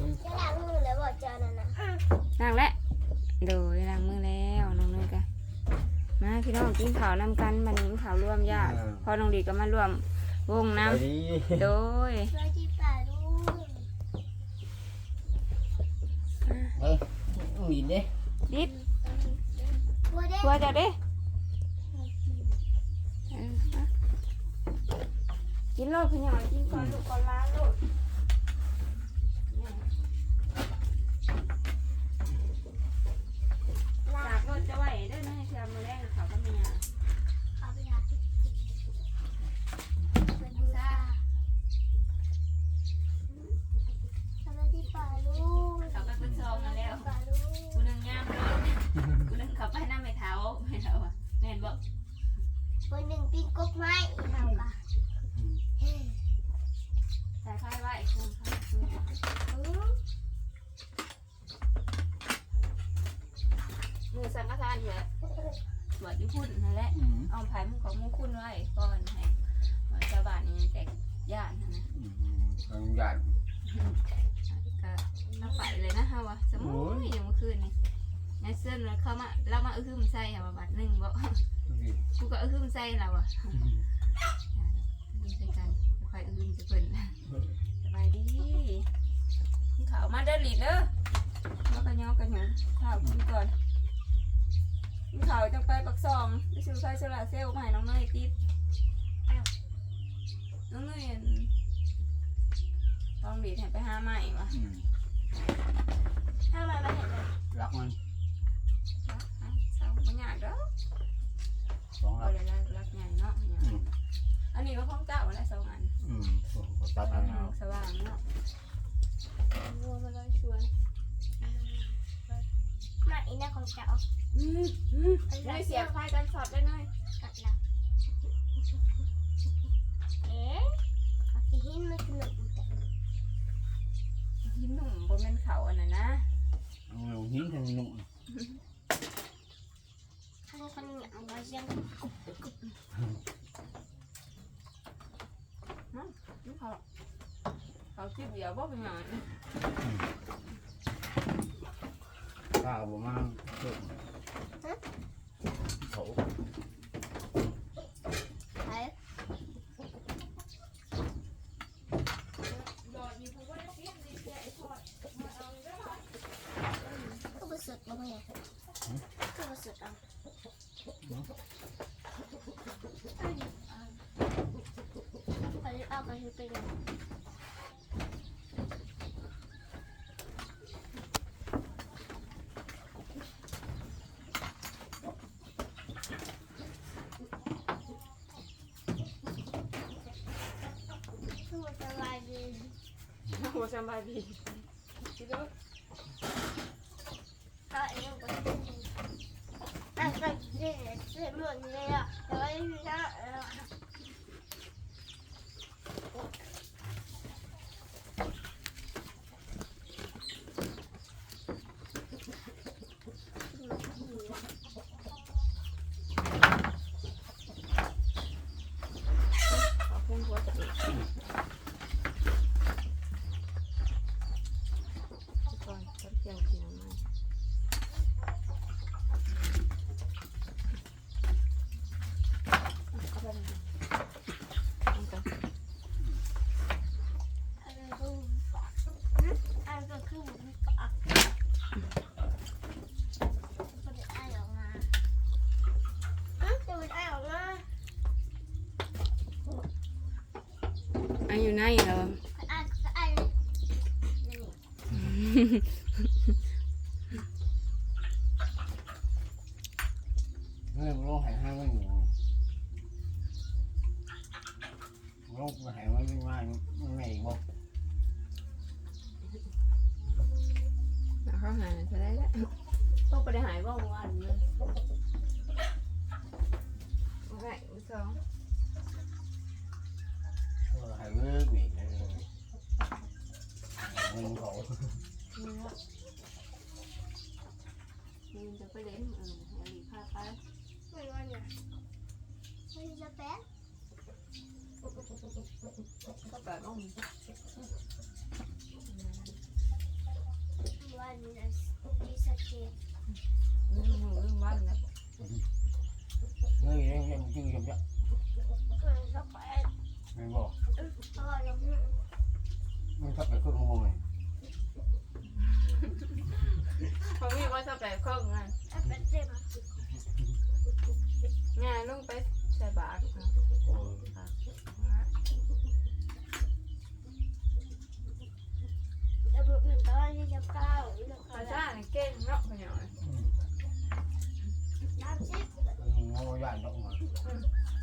จะล้างมือแล้วบอกเจ้านั่นะล้างแล้วโดยล้างมือแล้วน้องนุ้ยกันมาพี่น้องกินข้าวนำกันบันนี้กินข้าวร่วมญาติพอน้องดีก็มาร่วมวงน้ำโดยสวัสดีป่าลูกเฮ้ยมีนเด้ดิบด็กลัวจะเด้กินโลดพี่น้องกินก่อนลูกก่อนล้างโลดจากรถจะไหวเด้อนะให้เชื่อมือแรกนะเขาก็มีอะ ขอไปหาสวัสดีค่ะสวัสดีป่าลูก เขาก็เป็นซองมาแล้ว ป่าลูก กูนึงย่ามเลยกูนึงเขาไปหน้าไม่เท้าไม่เท้าอะแม่นบอก วันหนึ่งปีนกกไม้เอาค่ะ สายไฟไว้คุณ อืม มือสังฆทานเถอะ สวดอยุพุ่นนั่นแหละอืมเอาไผ่มึงของมึงคุณไว้ก่อนให้ชาวบ้านนี่แตกย่านนะนะอืมทางญาติ ก็นับไปเลยนะฮะวะสมมติอย่างเมื่อคืนนี่นายเส้นแล้วเข้ามาเรามาอื้อมใส่ค่ะบาทหนึ่งบอก กูก็อื้อมใส่เราอะอื้อใส่กันค่อยอื้อจะเพิ่นสบายดีกินข้าวมาเด้อหลีเด้อแล้วก็ย่อกันหยังข้าวกินก่อนกินข้าวจัง ไปปักซองไปซื้อไฟโซลาร์เซลล์มาให้น้องเนยติดน้องเนยต้องดีแถมไปหาใหม่วะอืมถ้ามาไม่เห็นเลยรักมันเศร้าไม่อยากเด้อสองเอารักเลยรักใหญ่เนาะอืมอันนี้ก็ของเจ้าแล้วสองอันอืมตัดอันเอา สว่างเนาะวัวมาเลยชวน มา อีน่าของเจ้าอืมอืมได้เสียบไฟกันสอดได้หน่อยกัดละเอ๊ะเอาสิหินไม่สนุกแต่ยิ้มหนุ่มบนเป็นเขาอันนั้นนะเอาลงหินทางนุ่มข้างคนเหงามาเสียงนี่เขาเขาคิดเดียวบ่เป็นหยัง ข้าวบ่มาเพิ่มเขาไปดอดอยู่เพราะว่าเสียงดีเสียไอ้ทอดมต้อก็ไปสุดมาเนี่ก็ไปสุดเอาไปเอาไปไปเลย คือสบายดี โอ้ สบายดีคิดว่าก็เองก็อะก็เจ๊เจ๊หมดเลยอะแต่ว่าอยู่นะเออ ขอเพื่อนหัวจะเอกก่อนต้นเพียงเพียงมาเอาไปเลยเอาไป อะไรก็อะไรก็คือปากก็จะได้ออกมาจะได้ออกมา อันอยู่ไหนเหรออะอะนี่เฮ้ยมันลงหายห้างไม่อยู่ลงหายมันไม่ว่านไม่บอกเขาหายจะได้แล้วพวกไปได้หายบ้างวันนึงโอเคสองหายเลิกบีบเลยไม่เอเอาหลีพาไม่ว่าเนี่ยไม่จะแป๊ะก็แบบว่าทีลืมมือลืมวันนะเฮ้ยยังยังจืดยังจะ เกิดสักแปด ไม่บอก พ่อยัง มันสักไปครึ่งชั่วโมงเลย เขามีว่าจะไปเครื่องงาน เป็นเจ็บ งานลงไปใส่บาตรนะ โอ้ย จะบุกถึงตอนที่จะเก้าอีกแล้ว ภาษาเนี่ยเก่งเนาะพ่อใหญ่ น้ำซิป มันงอย่านดอกมา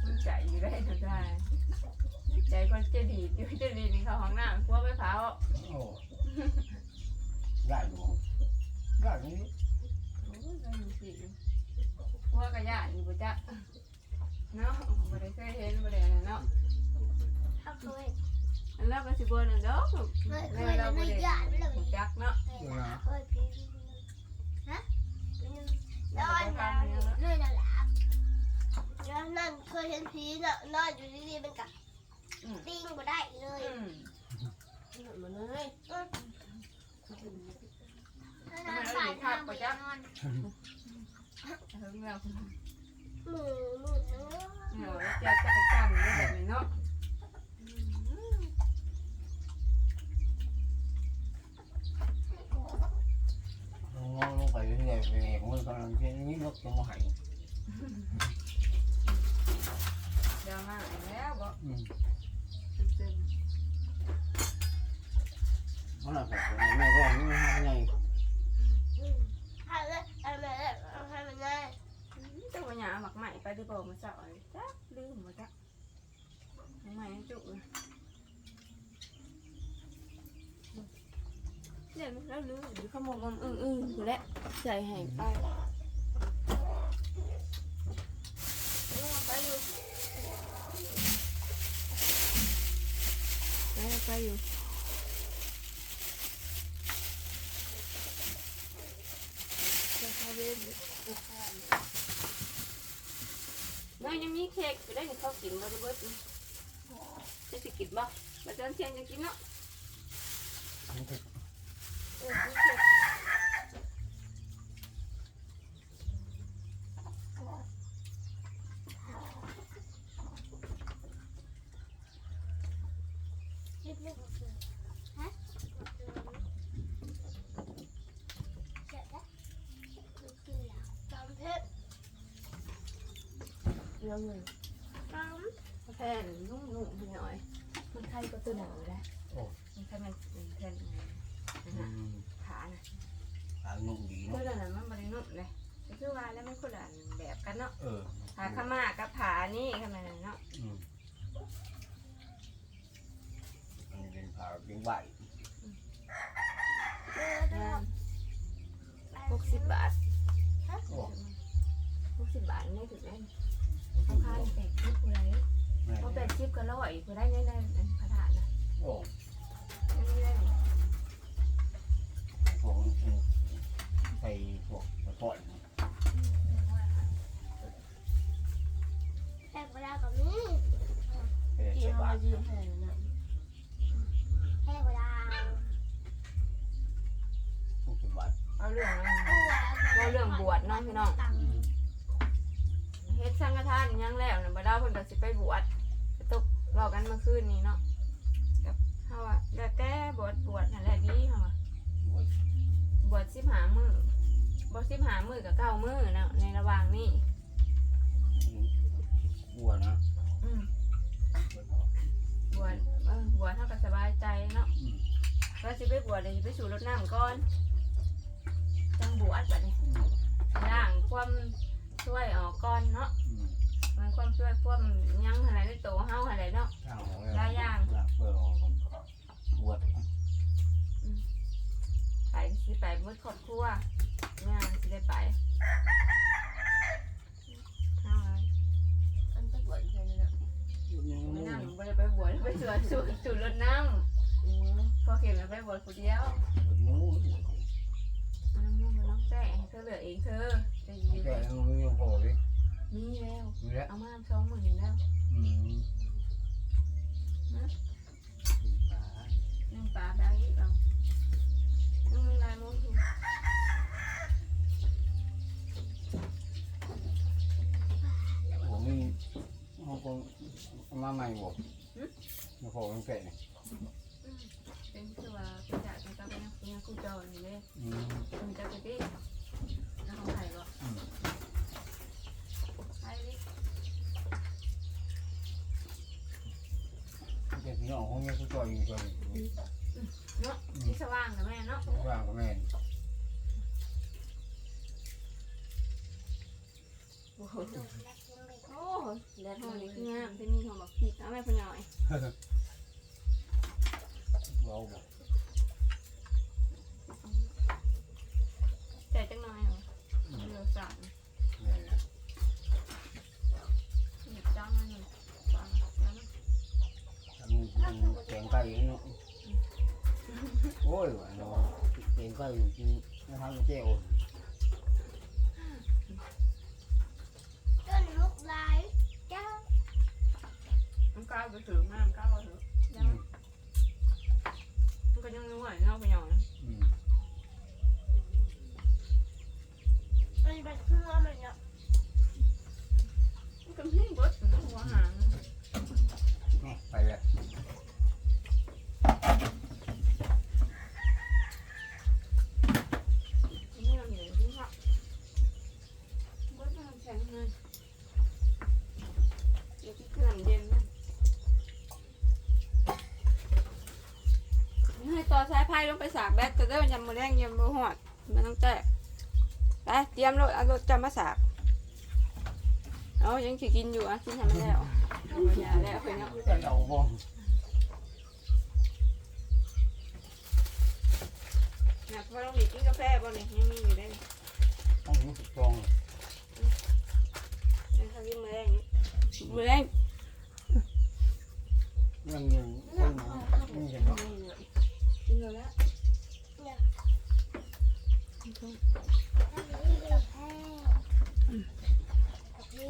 มันใจ อยู่ได้ทุกท่าใจก็จะดีอยู่จะดีในเขาห้องน้ำกลัวไปเผาโอ้ย่านอยู่ย่านนี้โอ้ยก็อยู่สิกลัวกระยานอยู่บ่จ๊ะเนาะบ่ได้เคยเห็นบ่ได้นั่นเนาะถ้าเคยอันแล้วก็สิบ่นั่นดอกเคยเคแม่ยเราในบ่ได้ยานเลยรู้จักเนาะเคยกินฮะนอนนะนี่นั่นแหละ แล้วนั่นเคยเห็นผีน่ะนอนอยู่ดีๆมันกับติ้งมาได้เลยอืมมาเลยนอนถึงแล้วมือมือเนาะจะจักรจันทร์แบบนี้เนาะงอลงไปเรื่อยๆไปมันกำลังเป็นนี้นกจะมาหายเดี๋ยวมาแล้วบ่อืมซึมมันอะไรไม่ก็ไม่ทำไงทำเลยทำเลยทำมันได้จังหวะหยาหมักใหม่ไปดีบ่มาเสาร์จ้ะลืมบ่จ๊ะใหม่จุเดี๋ยวแล้วลืมอยู่ขโมยอึ้งอึ้งอยู่แล้วใส่ให้ไปไปอยู่ไปไป อยู่จะเข้าเวรน้อยยังมีเค้กไปได้เขากินบ่ได้เบิดจะสิกินบ่มาจนเที่ยงจะกินเนาะ มันจะ เออมีเค้ก ยิบเลยฮะเจ็บแล้วกินแล้วจอมเพชร เรื่องเงินจอมแผ่นนุ่มๆหน่อยมันไทยก็ตัวหนาแล้วมันไทยมันแผ่นขาน่ะหานุ่มดีตัวเนาะนั้นมันบรินุ่มเลยคือว่าแล้วมันคนละแบบกันเนาะเออขาขม่ากับผานี่ขนาดเนาะอืมอันนี้เป็นผ่าเป็นใบเออเด้อหกสิบบาทโอ้หกสิบบาทนี่ถึงได้ เขาขายแปดสิบกูไรแม่เขาแปดสิบก็ร้อยกูได้ในในพระธาตุนะโอ้นี่ได้พวกใส่พวกกระป๋อนแต่เวลากับนี้เป็นที่เจ็ดเขาบาทยืมให้นะให้เวลาทุกสิบบาทเอาเรื่องเอาเรื่องบวชเนาะพี่น้อง ฮ็ดสังฆทานยังแล้วเนี่ยบ่ดาวเพิ่นก็สิไปบวชไปตกเว้ากันเมื่อคืนนี้เนาะกับเฮาว่าแล้วแต่บวชบวชนั่นแหละดีเฮาว่าโอ้ยบวช15มื้อบ่15มื้อก็เก้ามื้อเนาะในระหว่างนี้กลัวนะอืมบวชเออบวชเฮาก็สบายใจเนาะอืมก็สิไปบวชเดี๋ยวสิไปสู่รดน้ำก่อนจังบวชบัดนี้ล้างความ ช่วยออกก่อนเนาะอืมมันความช่วยความยังอะไรในตัวเฮาอะไรเนาะข้าวของหลายอย่างลากเปลือกออกก่อนบวชไปสิไปมืดครอบครัวงานสิได้ไปเอาไว้อันตะบวชใช่ไหมเนี่ยไม่นั่งไม่ได้ไปบวชไปสวนสูตรสูตรรดน้ำพอเข็มแล้วไปบวชคนเดียวนู้นเอาน้ำมันต์มาน้องแจ้ให้เธอเหลือเองเธอ จะยืนเจอแล้วมันยังโผล่ดิมีแล้วมีแล้วเอามาสองหมื่นแล้วอืมนึ่งป่าได้อีกเอานึ่งลายมุ้งถูกผมนี่มันคงมาใหม่หมดมันโผล่มันเกะเนี่ย องแม่กูจ่อยอยู่จ่อยอยู่เนาะที่สว่างกับแม่เนาะว่างก็แม่นโอ้โหดูแลกินไปโอ้โหแดดห้องนี้คืองามจะมีของแบบพีกเอาแม่พน่อยเราบ่ใจจังหน่อยเหรอเรือสั่นแม่น หยิบจังมันหนึ่งสั่นแล้ว ทำมัน แกงไก่เนาะโอ้ยว่าเราแกงไก่กินมาทำเจียวต้นลูกลายจ้า มันกล้าไปถือมากกล้าไต่อสายไพ่ลงไปสากแบตจะได้มันยำมือแรงยำมือหอดมันต้องแตกไปเตรียมรถเอารถจะมาสากเอายังสิกินอยู่อะกินทำไม่แล้วเอาไปยาแล้วไปเนาะแต่เราบ่เนี่ยพอต้องหลีกินกาแฟบ่เนี่ยยังมีอยู่ได้เนี่ยต้องรู้สึกตรงยังเขากินมือแรงนี่มือแรงยังยังยังนี่เห็นเนาะนี่เลยกินแล้ว ถ้ามีกาแฟกับพี่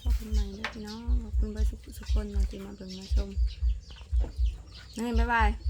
ขอบคุณใหม่ด้วยพี่น้องขอบคุณเบอร์ทุกทุกคนมาที่มาเบ๊ายบาย